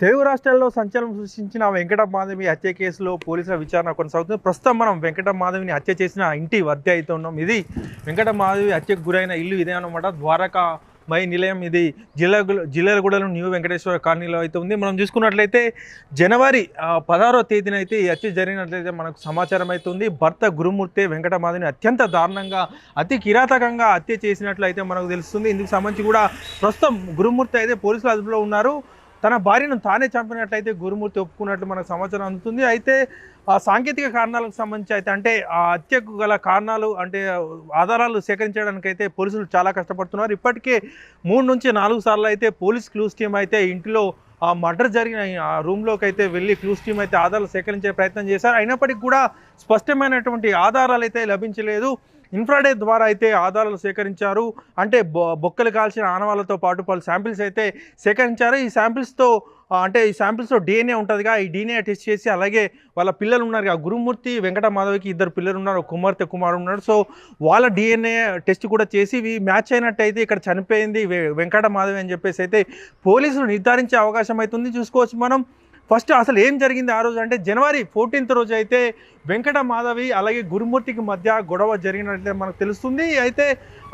తెలుగు రాష్ట్రాల్లో సంచలనం సృష్టించిన వెంకట మాధవి హత్య కేసులో పోలీసుల విచారణ కొనసాగుతుంది. ప్రస్తుతం మనం వెంకట మాధవిని హత్య చేసిన ఇంటి వద్ద అయితే ఉన్నాం. ఇది వెంకట మాధవి హత్యకు గురైన ఇల్లు ఇదే అనమాట ద్వారకా మై నిలయం ఇది. జిల్లా జిల్లాలగూడలో న్యూ వెంకటేశ్వర కాలనీలో అయితే ఉంది. మనం చూసుకున్నట్లయితే జనవరి పదహారో తేదీన అయితే ఈ హత్య జరిగినట్లయితే మనకు సమాచారం అయితే ఉంది. భర్త గురుమూర్తి వెంకట మాధవిని అత్యంత దారుణంగా అతి కిరాతకంగా హత్య చేసినట్లయితే మనకు తెలుస్తుంది. ఇందుకు సంబంధించి కూడా ప్రస్తుతం గురుమూర్తి అయితే పోలీసుల అదుపులో ఉన్నారు. తన భార్యను తానే చంపినట్లయితే గురుమూర్తి ఒప్పుకున్నట్లు మనకు సమాచారం అందుతుంది. అయితే ఆ సాంకేతిక కారణాలకు సంబంధించి అయితే అంటే ఆ హత్యకు గల కారణాలు అంటే ఆధారాలు సేకరించడానికైతే పోలీసులు చాలా కష్టపడుతున్నారు. ఇప్పటికే మూడు నుంచి నాలుగు సార్లు అయితే పోలీస్ క్లూస్ టీం అయితే ఇంటిలో ఆ మర్డర్ జరిగిన ఆ రూమ్లోకి అయితే వెళ్ళి క్లూస్ టీం అయితే ఆధారాలు సేకరించే ప్రయత్నం చేశారు. అయినప్పటికీ కూడా స్పష్టమైనటువంటి ఆధారాలు అయితే లభించలేదు. ఇన్ఫ్రాడే ద్వారా అయితే ఆధారాలు సేకరించారు. అంటే బొ- బొక్కలు కాల్చిన ఆనవాళ్ళతో పాటు పలు శాంపిల్స్ అయితే సేకరించారు. ఈ శాంపిల్స్తో అంటే ఈ శాంపిల్స్లో డిఎన్ఏ ఉంటుందిగా. ఈ డిఎన్ఏ టెస్ట్ చేసి అలాగే వాళ్ళ పిల్లలు ఉన్నారు గురుమూర్తి వెంకట మాధవికి ఇద్దరు పిల్లలు ఉన్నారు. కుమార్తె కుమారుడు ఉన్నాడు. సో వాళ్ళ డిఎన్ఏ టెస్ట్ కూడా చేసి ఇవి మ్యాచ్ అయినట్టయితే ఇక్కడ చనిపోయింది వెంకట మాధవి అని చెప్పేసి అయితే పోలీసులు నిర్ధారించే అవకాశం అవుతుంది చూసుకోవచ్చు మనం. ఫస్ట్ అసలు ఏం జరిగింది ఆ రోజు? అంటే జనవరి ఫోర్టీన్త్ రోజు అయితే వెంకట మాధవి అలాగే గురుమూర్తికి మధ్య గొడవ జరిగినట్లయితే మనకు తెలుస్తుంది. అయితే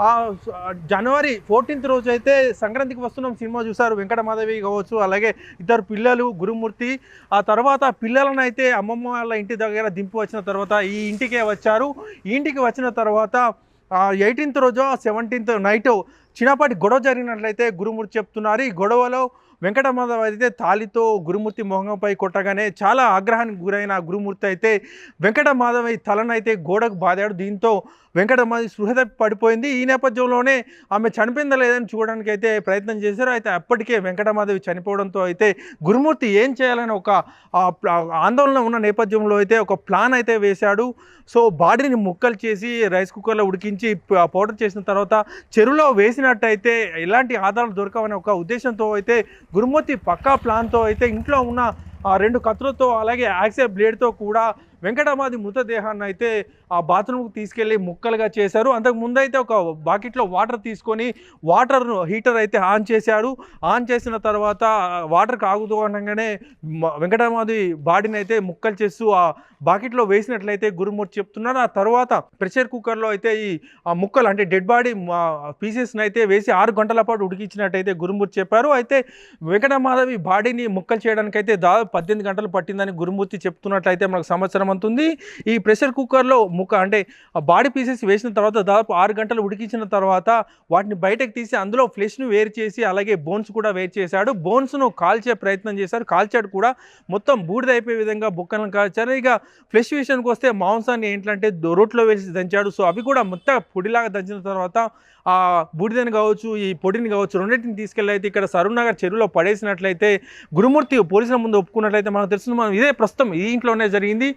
ఆ జనవరి ఫోర్టీన్త్ రోజు అయితే సంక్రాంతికి వస్తున్నాం సినిమా చూశారు. వెంకట మాధవి కావచ్చు అలాగే ఇద్దరు పిల్లలు గురుమూర్తి. ఆ తర్వాత పిల్లలను అయితే అమ్మమ్మ వాళ్ళ ఇంటి దగ్గర దింపి వచ్చిన తర్వాత ఈ ఇంటికే వచ్చారు. ఈ ఇంటికి వచ్చిన తర్వాత ఎయిటీన్త్ రోజు సెవెంటీన్త్ నైట్ చిన్నపాటి గొడవ జరిగినట్లయితే గురుమూర్తి చెప్తున్నారు. ఈ గొడవలో వెంకటమాధవ్ అయితే తాలితో గురుమూర్తి మొహంపై కొట్టగానే చాలా ఆగ్రహానికి గురైన గురుమూర్తి అయితే వెంకటమాధవ్ తలనైతే గోడకు బాదాడు. దీంతో వెంకటమాధవి స్పృహ తప్పి పడిపోయింది. ఈ నేపథ్యంలోనే ఆమె చనిపోయిందా లేదని చూడడానికి అయితే ప్రయత్నం చేశారు. అయితే అప్పటికే వెంకటమాధవి చనిపోవడంతో అయితే గురుమూర్తి ఏం చేయాలని ఒక ఆందోళన ఉన్న నేపథ్యంలో అయితే ఒక ప్లాన్ అయితే వేశాడు. సో బాడీని ముక్కలు చేసి రైస్ కుక్కర్లో ఉడికించి పౌడర్ చేసిన తర్వాత చెరువులో వేసినట్టయితే ఎలాంటి ఆధారాలు దొరకవనే ఒక ఉద్దేశంతో అయితే గురుమూర్తి పక్కా ప్లాన్తో అయితే ఇంట్లో ఉన్న ఆ రెండు కత్తులతో అలాగే యాక్సే బ్లేడ్తో కూడా వెంకటమాది మృతదేహాన్ని అయితే ఆ బాత్రూమ్కి తీసుకెళ్ళి ముక్కలుగా చేశారు. అంతకు ముందు అయితే ఒక బాకెట్లో వాటర్ తీసుకొని వాటర్ను హీటర్ అయితే ఆన్ చేశాడు. ఆన్ చేసిన తర్వాత వాటర్ కాగుతూ ఉండగానే వెంకటరామాది బాడీని అయితే ముక్కలు చేస్తూ ఆ బాకెట్లో వేసినట్లయితే గురుమూర్తి చెప్తున్నారు. ఆ తర్వాత ప్రెషర్ కుక్కర్లో అయితే ఈ ఆ ముక్కలు అంటే డెడ్ బాడీ పీసెస్ని అయితే వేసి ఆరు గంటల పాటు ఉడికించినట్టయితే గురుమూర్తి చెప్పారు. అయితే వెంకటమాధవి బాడీని ముక్కలు చేయడానికైతే దాదాపు పద్దెనిమిది గంటలు పట్టిందని గురుమూర్తి చెప్తున్నట్లయితే మనకు సంవత్సరం అవుతుంది ఈ ప్రెషర్ కుక్కర్లో ముక్క అంటే ఆ బాడీ పీసెస్ వేసిన తర్వాత దాదాపు ఆరు గంటలు ఉడికించిన తర్వాత వాటిని బయటకు తీసి అందులో ఫ్లెష్ను వేరు చేసి అలాగే బోన్స్ కూడా వేరు చేశాడు. బోన్స్ను కాల్చే ప్రయత్నం చేశారు కాల్చాడు కూడా మొత్తం బూడిద అయిపోయే విధంగా బుక్కలను కాల్చారు. ఇక ఫ్లెష్ విషయానికి వస్తే మాంసాన్ని ఏంటంటే రోట్లో వేసి దంచాడు. సో అవి కూడా మొత్తం పొడిలాగా దంచిన తర్వాత ఆ బూడిదని కావచ్చు ఈ పొడిని కావచ్చు రెండింటిని తీసుకెళ్ళి ఇక్కడ సరూనగర్ చెరువులో పడేసినట్లయితే గురుమూర్తి పోలీసుల ముందు ఒప్పుకున్నట్లయితే మనకు తెలుస్తుంది. మనం ఇదే ప్రస్తుతం ఈ ఇంట్లోనే జరిగింది.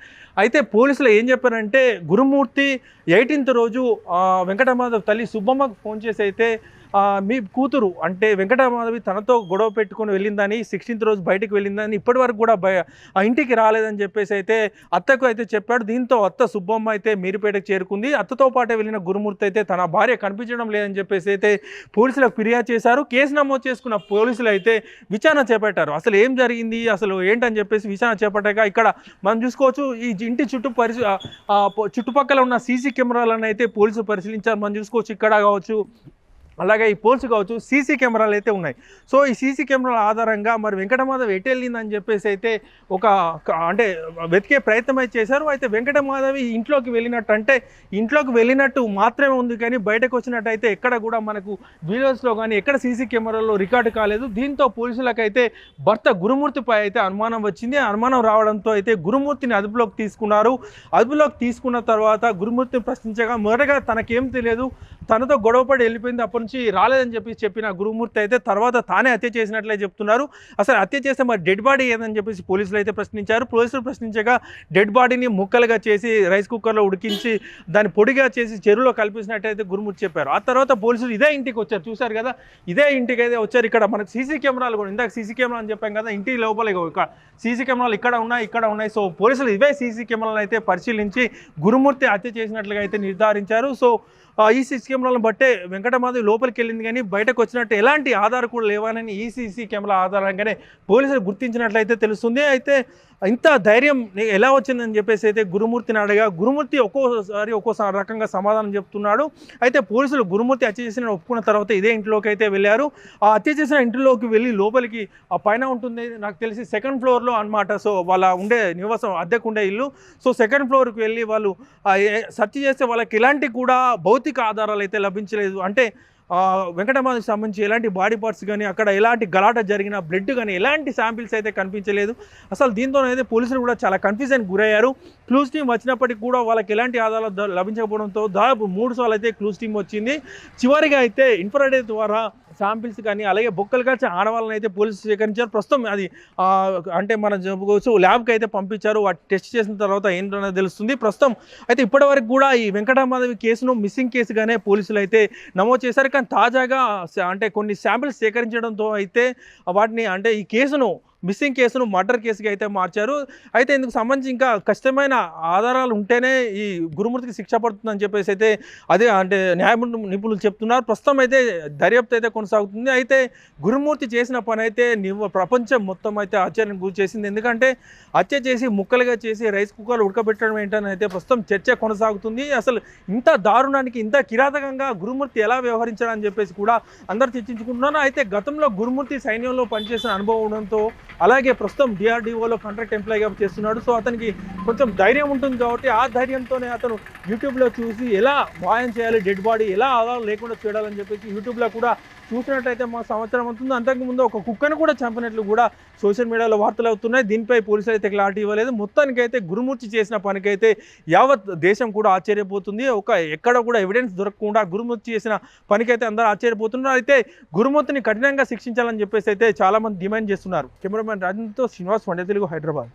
అయితే పోలీసులు ఏం చెప్పారంటే గురుమూర్తి ఎయిటీన్త్ రోజు వెంకటమాధవ్ తల్లి సుబ్బమ్మకు ఫోన్ చేసి అయితే మీ కూతురు అంటే వెంకటమాధవి తనతో గొడవ పెట్టుకొని వెళ్ళిందని సిక్స్టీన్త్ రోజు బయటకు వెళ్ళిందని ఇప్పటి వరకు కూడా ఆ ఇంటికి రాలేదని చెప్పేసి అయితే అత్తకు అయితే చెప్పాడు. దీంతో అత్త సుబ్బమ్మ అయితే మీరుపేటకు చేరుకుంది. అత్తతో పాటే వెళ్ళిన గురుమూర్తి అయితే తన భార్య కనిపించడం లేదని చెప్పేసి అయితే పోలీసులకు ఫిర్యాదు చేశారు. కేసు నమోదు చేసుకున్న పోలీసులు అయితే విచారణ చేపట్టారు. అసలు ఏం జరిగింది? అసలు ఏంటని చెప్పేసి విచారణ చేపట్టాక ఇక్కడ మనం చూసుకోవచ్చు ఈ ఇంటి చుట్టూ పరిశీ చుట్టుపక్కల ఉన్న సీసీ కెమెరాలను అయితే పోలీసులు పరిశీలించారు. మనం చూసుకోవచ్చు ఇక్కడ కావచ్చు అలాగే ఈ పోల్స్ కావచ్చు సీసీ కెమెరాలు అయితే ఉన్నాయి. సో ఈ సీసీ కెమెరాల ఆధారంగా మరి వెంకటమాధవ్ ఎటు వెళ్ళిందని చెప్పేసి అయితే ఒక అంటే వెతికే ప్రయత్నం అయితే చేశారు. అయితే వెంకటమాధవి ఇంట్లోకి వెళ్ళినట్టు అంటే ఇంట్లోకి వెళ్ళినట్టు మాత్రమే ఉంది కానీ బయటకు వచ్చినట్టు అయితే ఎక్కడ కూడా మనకు వీడియోస్లో కానీ ఎక్కడ సీసీ కెమెరాలో రికార్డు కాలేదు. దీంతో పోలీసులకైతే భర్త గురుమూర్తిపై అయితే అనుమానం వచ్చింది. అనుమానం రావడంతో అయితే గురుమూర్తిని అదుపులోకి తీసుకున్నారు. అదుపులోకి తీసుకున్న తర్వాత గురుమూర్తిని ప్రశ్నించగా మొదటగా తనకేం తెలియదు తనతో గొడవపడి వెళ్ళిపోయింది అప్పటి నుంచి రాలేదని చెప్పి చెప్పిన గురుమూర్తి అయితే తర్వాత తానే హత్య చేసినట్లే చెప్తున్నారు. అసలు హత్య చేస్తే మరి డెడ్ బాడీ ఏదని చెప్పేసి పోలీసులు అయితే ప్రశ్నించారు. పోలీసులు ప్రశ్నించగా డెడ్ బాడీని ముక్కలుగా చేసి రైస్ కుక్కర్లో ఉడికించి దాన్ని పొడిగా చేసి చెరువులో కల్పించినట్టయితే గురుమూర్తి చెప్పారు. ఆ తర్వాత పోలీసులు ఇదే ఇంటికి వచ్చారు. చూశారు కదా? ఇదే ఇంటికి అయితే వచ్చారు. ఇక్కడ మనకు సీసీ కెమెరాలు కూడా ఇందాక సీసీ కెమెరా అని చెప్పాం కదా? ఇంటి లోపల సీసీ కెమెరాలు ఇక్కడ ఉన్నాయి ఇక్కడ ఉన్నాయి. సో పోలీసులు ఇవే సీసీ కెమెరాలను అయితే పరిశీలించి గురుమూర్తి హత్య చేసినట్లుగా అయితే నిర్ధారించారు. సో ఈసీసీ కెమెరాలను బట్టే వెంకటమాధవి లోపలికి వెళ్ళింది కానీ బయటకు వచ్చినట్టు ఎలాంటి ఆధారం కూడా లేవనని ఈసీసీ కెమెరా ఆధారంగానే పోలీసులు గుర్తించినట్లయితే తెలుస్తుంది. అయితే ఇంత ధైర్యం ఎలా వచ్చిందని చెప్పేసి అయితే గురుమూర్తిని అడగా. గురుమూర్తి ఒక్కోసారి ఒక్కోసారి రకంగా సమాధానం చెప్తున్నాడు. అయితే పోలీసులు గురుమూర్తి హత్య చేసిన ఒప్పుకున్న తర్వాత ఇదే ఇంట్లోకి అయితే వెళ్ళారు. ఆ హత్య చేసిన ఇంటిలోకి వెళ్ళి లోపలికి ఆ పైన ఉంటుంది నాకు తెలిసి సెకండ్ ఫ్లోర్లో అన్నమాట. సో వాళ్ళ ఉండే నివాసం అద్దెకు ఉండే ఇల్లు. సో సెకండ్ ఫ్లోర్కి వెళ్ళి వాళ్ళు సర్చ్ సెర్చ్ చేస్తే వాళ్ళకి ఎలాంటి కూడా భౌతిక ఆధారాలు అయితే లభించలేదు. అంటే ఆ, సంబంధించి ఎలాంటి బాడీ పార్ట్స్ కానీ అక్కడ ఎలాంటి గలాట జరిగిన బ్లడ్ కానీ ఎలాంటి శాంపిల్స్ అయితే కనిపించలేదు. అసలు దీంతో అయితే పోలీసులు కూడా చాలా కన్ఫ్యూజన్ గురయ్యారు. క్లూస్ టీం వచ్చినప్పటికీ కూడా వాళ్ళకి ఎలాంటి ఆధారాలు లభించకపోవడంతో దాదాపు మూడు సార్లు అయితే క్లూస్ టీం వచ్చింది. చివరిగా అయితే ఇన్ఫ్రాడే ద్వారా శాంపిల్స్ కానీ అలాగే బొక్కలు కాల్చి ఆడవాళ్ళని అయితే పోలీసులు సేకరించారు. ప్రస్తుతం అది అంటే మనం చెప్పుకోవచ్చు ల్యాబ్కి అయితే పంపించారు. వాటి టెస్ట్ చేసిన తర్వాత ఏంటనేది తెలుస్తుంది. ప్రస్తుతం అయితే ఇప్పటివరకు కూడా ఈ వెంకటమాధవి కేసును మిస్సింగ్ కేసుగానే పోలీసులు అయితే నమోదు చేశారు. కానీ తాజాగా అంటే కొన్ని శాంపిల్స్ సేకరించడంతో అయితే వాటిని అంటే ఈ కేసును మిస్సింగ్ కేసును మర్డర్ కేసుగా అయితే మార్చారు. అయితే ఇందుకు సంబంధించి ఇంకా ఖచ్చితమైన ఆధారాలు ఉంటేనే ఈ గురుమూర్తికి శిక్ష పడుతుందని చెప్పేసి అయితే అదే అంటే న్యాయ నిపుణులు చెప్తున్నారు. ప్రస్తుతం అయితే దర్యాప్తు అయితే కొనసాగుతుంది. అయితే గురుమూర్తి చేసిన పని అయితే ప్రపంచం మొత్తం అయితే ఆశ్చర్యం గురి చేసింది. ఎందుకంటే హత్య చేసి ముక్కలుగా చేసి రైస్ కుక్కర్లు ఉడకబెట్టడం ఏంటని అయితే ప్రస్తుతం చర్చ కొనసాగుతుంది. అసలు ఇంత దారుణానికి ఇంత కిరాతకంగా గురుమూర్తి ఎలా వ్యవహరించాడని చెప్పేసి కూడా అందరు చర్చించుకుంటున్నారు. అయితే గతంలో గురుమూర్తి సైన్యంలో పనిచేసిన అనుభవం ఉండడంతో అలాగే ప్రస్తుతం డిఆర్డిఓలో కాంట్రాక్ట్ ఎంప్లాయీగా చేస్తున్నాడు. సో అతనికి కొంచెం ధైర్యం ఉంటుంది కాబట్టి ఆ ధైర్యంతోనే అతను యూట్యూబ్లో చూసి ఎలా మాయం చేయాలి డెడ్ బాడీ ఎలా ఆధారం లేకుండా చూడాలని చెప్పేసి యూట్యూబ్లో కూడా చూసినట్టయితే మా సంవత్సరం అవుతుంది అంతకుముందు ఒక కుక్కను కూడా చంపినట్లు కూడా సోషల్ మీడియాలో వార్తలు అవుతున్నాయి. దీనిపై పోలీసులు అయితే క్లారిటీ ఇవ్వలేదు. మొత్తానికైతే గురుమూర్తి చేసిన పనికైతే యావత్ దేశం కూడా ఆశ్చర్యపోతుంది. ఒక ఎక్కడ కూడా ఎవిడెన్స్ దొరకకుండా గురుమూర్తి చేసిన పనికైతే అందరూ ఆశ్చర్యపోతున్నారు. అయితే గురుమూర్తిని కఠినంగా శిక్షించాలని చెప్పేసి అయితే చాలా మంది డిమాండ్ చేస్తున్నారు. కెమెరామెన్ రాజంతో శ్రీనివాస్ వండే తెలుగు హైదరాబాద్.